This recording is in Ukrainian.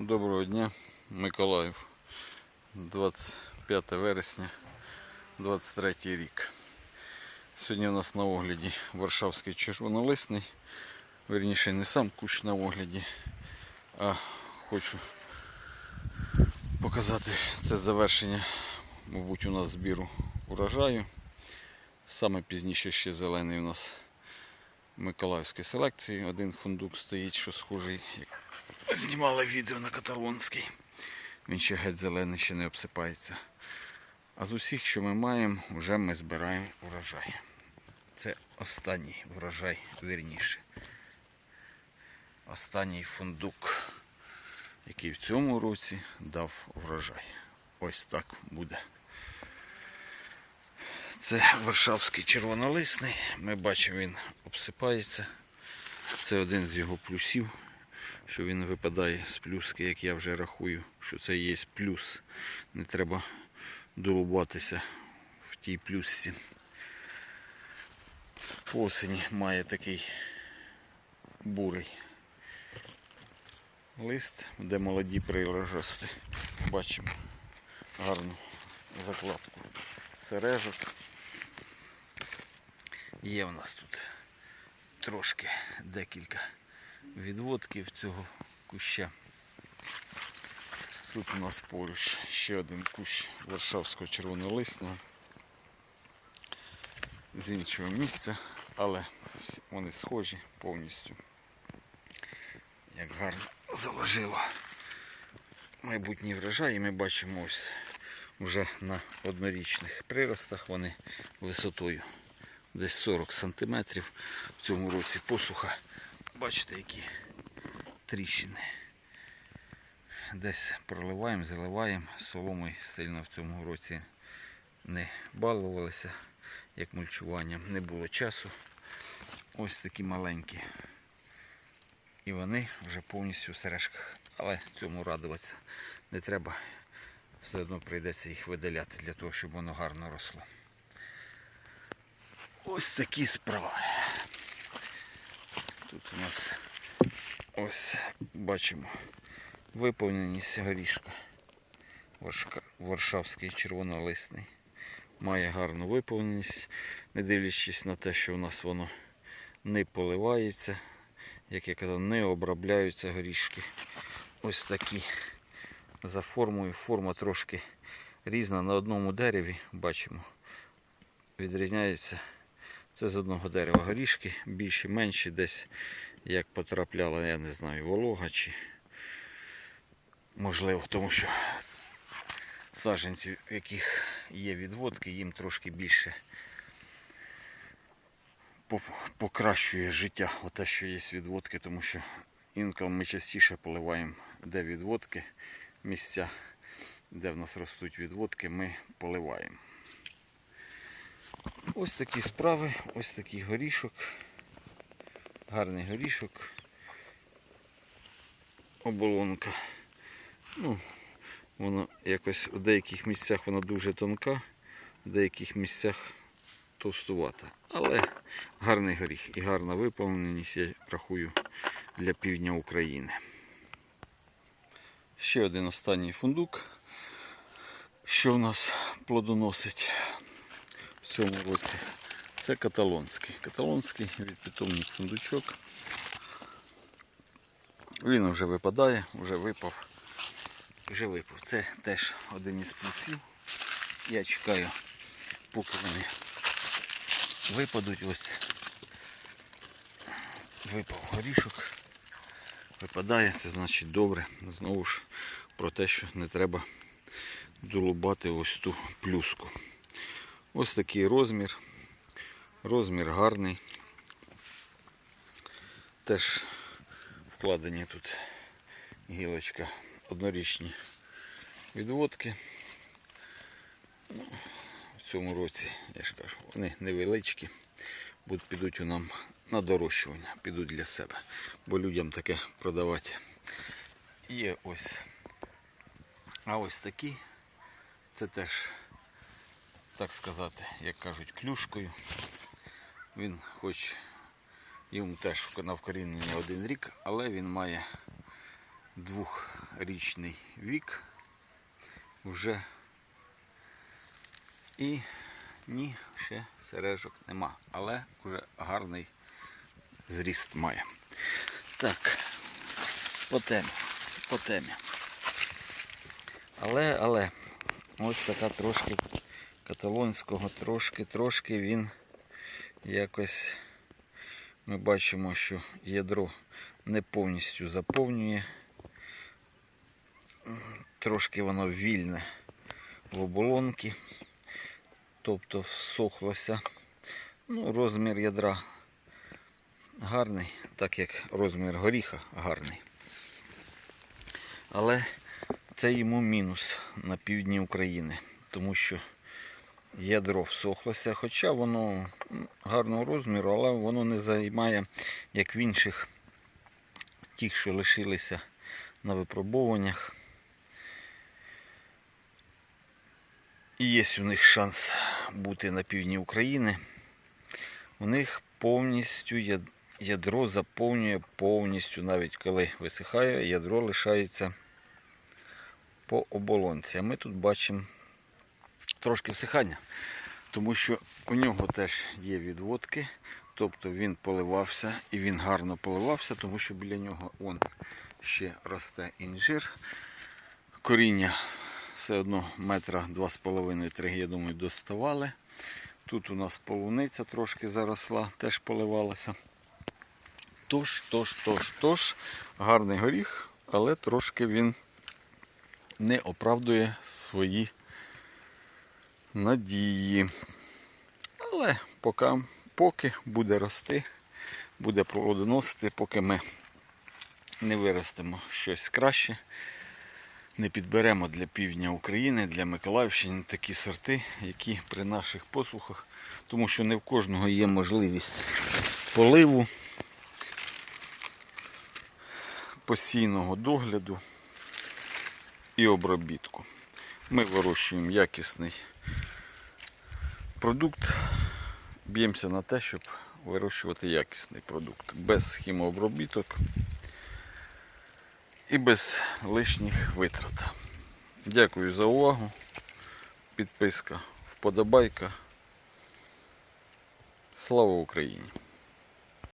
Доброго дня, Миколаїв. 25 вересня, 23 рік. Сьогодні у нас на огляді Варшавський червонолисний. Вірніше не сам кущ на огляді, а хочу показати це завершення, мабуть, у нас збіру урожаю. Саме пізніше ще зелений у нас Миколаївської селекції. Один фундук стоїть, що схожий, як знімали відео на каталонський. Він ще геть зелений, ще не обсипається. А з усіх, що ми маємо, вже ми збираємо урожай. Це останній врожай, вірніше. Останній фундук, який в цьому році дав врожай. Ось так буде. Це Варшавський червонолисний. Ми бачимо, він обсипається. Це один з його плюсів, що він випадає з плюски, як я вже рахую, що це є плюс. Не треба долубатися в тій плюсці. Осені має такий бурий лист, де молоді прирости. Бачимо гарну закладку сережок. Є в нас тут трошки декілька відводків цього куща. Тут у нас поруч ще один кущ Варшавського червонолисного з іншого місця, але вони схожі повністю. Як гарно заложило майбутній врожай, і ми бачимо ось вже на однорічних приростах вони висотою десь 40 см. В цьому році посуха. Бачите, які тріщини. Десь проливаємо, заливаємо. Соломою сильно в цьому році не балувалися, як мульчуванням. Не було часу. Ось такі маленькі. І вони вже повністю в сережках. Але цьому радуватися не треба. Все одно прийдеться їх видаляти для того, щоб воно гарно росло. Ось такі справи. Тут у нас ось бачимо виповненість горішка. Варшавський червонолисний. Має гарну виповненість, не дивлячись на те, що у нас воно не поливається, як я казав, не обробляються горішки. Ось такі за формою. Форма трошки різна. На одному дереві бачимо. Відрізняється. Це з одного дерева горішки, більші, менші, десь як потрапляла, я не знаю, волога чи можливо, тому що саджанці, в яких є відводки, їм трошки більше покращує життя, оте, що є відводки, тому що інколи ми частіше поливаємо, де відводки, місця, де в нас ростуть відводки, ми поливаємо. Ось такі справи, ось такий горішок. Гарний горішок. Оболонка. Ну, воно якось у деяких місцях вона дуже тонка, в деяких місцях товстувата. Але гарний горіх і гарна виповненість, я рахую, для півдня України. Ще один останній фундук, що в нас плодоносить цьому році. Це каталонський. Каталонський відпитомний фундучок. Він вже випадає, вже випав. Вже випав. Це теж один із плюсів. Я чекаю, поки вони випадуть. Ось випав горішок. Випадає, це значить добре. Знову ж про те, що не треба долубати ось ту плюску. Ось такий розмір. Розмір гарний. Теж вкладені тут гілочка однорічні відводки. Ну, в цьому році, я ж кажу, вони невеличкі, будуть підуть у нам на дорощування, підуть для себе. Бо людям таке продавати. Є ось. А ось такі. Це теж так сказати, як кажуть, клюшкою. Він хоч йому теж на вкорінення один рік, але він має двох річний вік вже. І ні, ще сережок нема, але вже гарний зріст має. Так, по темі, по темі. Але, але, ось така трошки каталонського, трошки, трошки він якось ми бачимо, що ядро не повністю заповнює. Трошки воно вільне в оболонці, тобто всохлося. Ну, розмір ядра гарний, так як розмір горіха гарний. Але це йому мінус на півдні України, тому що ядро всохлося, хоча воно гарного розміру, але воно не займає, як в інших тих, що лишилися на випробуваннях. І є у них шанс бути на півдні України. У них повністю ядро заповнює повністю, навіть коли висихає, ядро лишається по оболонці. А ми тут бачимо трошки всихання, тому що у нього теж є відводки, тобто він поливався і він гарно поливався, тому що біля нього он ще росте інжир. Коріння все одно метра два з половиною три, я думаю, доставали. Тут у нас полуниця трошки заросла, теж поливалася. Тож, тож, тож, тож, гарний горіх, але трошки він не оправдує свої надії. Але поки, поки буде рости, буде плодоносити, поки ми не виростемо щось краще, не підберемо для півдня України, для Миколаївщини такі сорти, які при наших послухах, тому що не в кожного є можливість поливу, постійного догляду і обробітку. Ми вирощуємо якісний продукт, б'ємося на те, щоб вирощувати якісний продукт без хімообробіток і без лишніх витрат. Дякую за увагу. Підписка, вподобайка. Слава Україні!